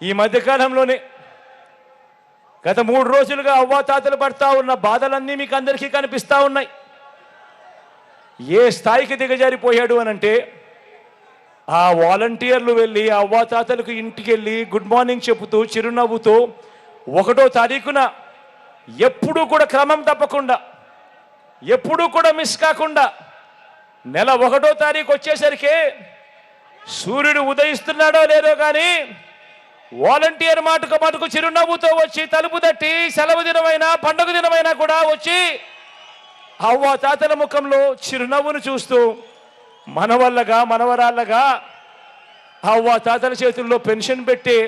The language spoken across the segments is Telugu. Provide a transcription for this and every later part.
ఈ మధ్యకాలంలోనే గత మూడు రోజులుగా అవ్వాతాతలు పడతా ఉన్న బాధలన్నీ మీకు అందరికీ కనిపిస్తా ఉన్నాయి. ఏ స్థాయికి దిగజారిపోయాడు అనంటే ఆ వాలంటీర్లు వెళ్ళి అవ్వాతాతలకు ఇంటికి వెళ్ళి గుడ్ మార్నింగ్ చెబుతూ చిరునవ్వుతూ ఒకటో తారీఖున ఎప్పుడూ కూడా క్రమం తప్పకుండా ఎప్పుడూ కూడా మిస్ కాకుండా నెల ఒకటో తారీఖు వచ్చేసరికి సూర్యుడు ఉదయిస్తున్నాడో లేదో కానీ వాలంటీర్ మాటకు మాటకు చిరునవ్వుతో వచ్చి తలుపు తట్టి సెలవు దినమైనా పండుగ దినమైనా కూడా వచ్చి అవ్వ తాతల ముఖంలో చిరునవ్వును చూస్తూ మనవల్లగా మనవరాళ్ళగా అవ్వ తాతల చేతుల్లో పెన్షన్ పెట్టి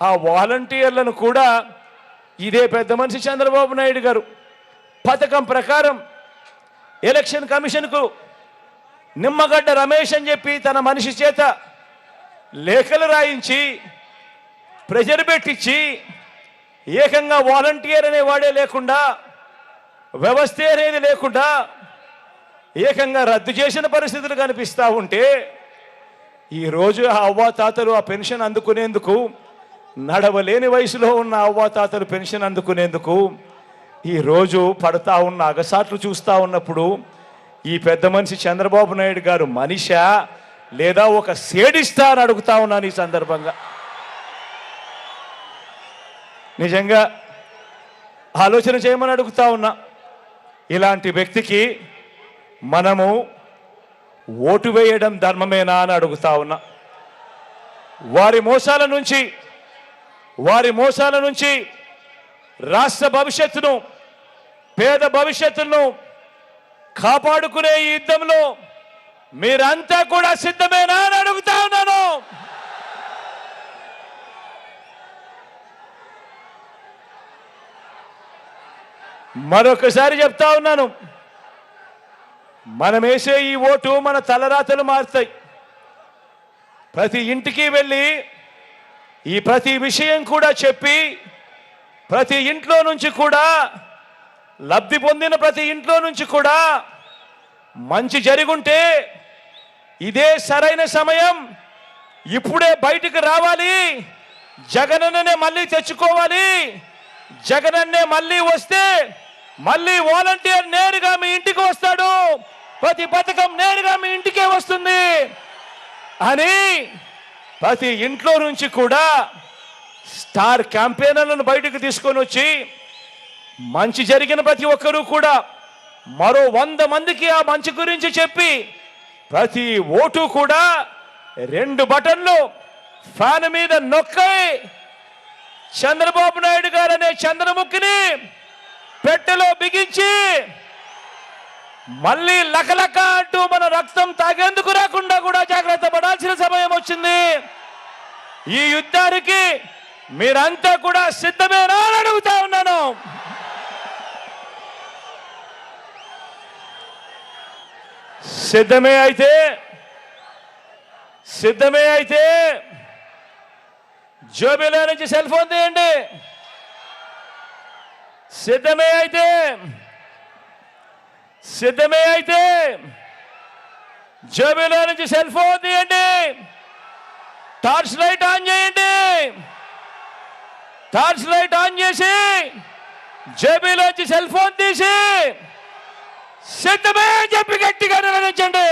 ఆ వాలంటీర్లను కూడా ఇదే పెద్ద మనిషి చంద్రబాబు నాయుడు గారు పథకం ప్రకారం ఎలక్షన్ కమిషన్కు నిమ్మగడ్డ రమేష్ అని చెప్పి తన మనిషి చేత లేఖలు రాయించి ప్రెజర్ పెట్టించి ఏకంగా వాలంటీర్ అనేవాడే లేకుండా వ్యవస్థ అనేది లేకుండా ఏకంగా రద్దు చేసిన పరిస్థితులు కనిపిస్తూ ఉంటే ఈరోజు ఆ అవ్వాతాతలు ఆ పెన్షన్ అందుకునేందుకు నడవలేని వయసులో ఉన్న అవ్వాతాతలు పెన్షన్ అందుకునేందుకు ఈరోజు పడతా ఉన్న అగసాట్లు చూస్తూ ఉన్నప్పుడు ఈ పెద్ద మనిషి చంద్రబాబు నాయుడు గారు మనిషా లేదా ఒక సేడిస్తా అని అడుగుతా ఉన్నాను ఈ సందర్భంగా? నిజంగా ఆలోచన చేయమని అడుగుతా ఉన్నా. ఇలాంటి వ్యక్తికి మనము ఓటు వేయడం ధర్మమేనా అని అడుగుతా ఉన్నా. వారి మోసాల నుంచి వారి మోసాల నుంచి రాష్ట్ర భవిష్యత్తును పేద భవిష్యత్తును కాపాడుకునే ఈ యుద్ధంలో మీరంతా కూడా సిద్ధమేనా అని అడుగుతా ఉన్నాను మరొకసారి చెప్తా ఉన్నాను. మనం వేసే ఈ ఓటు మన తలరాతలు మారుతాయి. ప్రతి ఇంటికి వెళ్ళి ఈ ప్రతి విషయం కూడా చెప్పి ప్రతి ఇంట్లో నుంచి కూడా లబ్ధి పొందిన ప్రతి ఇంట్లో నుంచి కూడా మంచి జరుగుంటే ఇదే సరైన సమయం. ఇప్పుడే బయటికి రావాలి. జగనన్నే మళ్ళీ తెచ్చుకోవాలి. జగనన్నే మళ్ళీ వస్తే మళ్ళీ వాలంటీర్ నేరుగా మీ ఇంటికి వస్తాడు. ప్రతి పథకం నేరుగా మీ ఇంటికే వస్తుంది. అని ప్రతి ఇంట్లో నుంచి కూడా స్టార్ క్యాంపెయినర్లను బయటకు తీసుకొని వచ్చి మంచి జరిగిన ప్రతి ఒక్కరూ కూడా మరో వంద మందికి ఆ మంచి గురించి చెప్పి ప్రతి ఓటు కూడా రెండు బటన్లు ఫ్యాన్ మీద నొక్కై చంద్రబాబు నాయుడు గారు అనే చంద్రముఖిని పెట్టెలో బిగించి మళ్ళీ లకలక అంటూ మన రక్తం తాగేందుకు రాకుండా కూడా జాగ్రత్త పడాల్సిన సమయం వచ్చింది. ఈ యుద్ధానికి మీరంతా కూడా సిద్ధమేనా అని అడుగుతా ఉన్నాను. సిద్ధమే అయితే సిద్ధమే అయితే జోబిలో నుంచి సెల్ ఫోన్ తీయండి. సిద్ధమే అయితే సిద్ధమే అయితే జోబిలో నుంచి సెల్ ఫోన్ తీయండి టార్చ్ లైట్ ఆన్ చేయండి టార్చ్ లైట్ ఆన్ చేసి జేబీలోంచి సెల్ ఫోన్ తీసి సిద్ధమే చెప్పి గట్టిగా నిర్వహించండి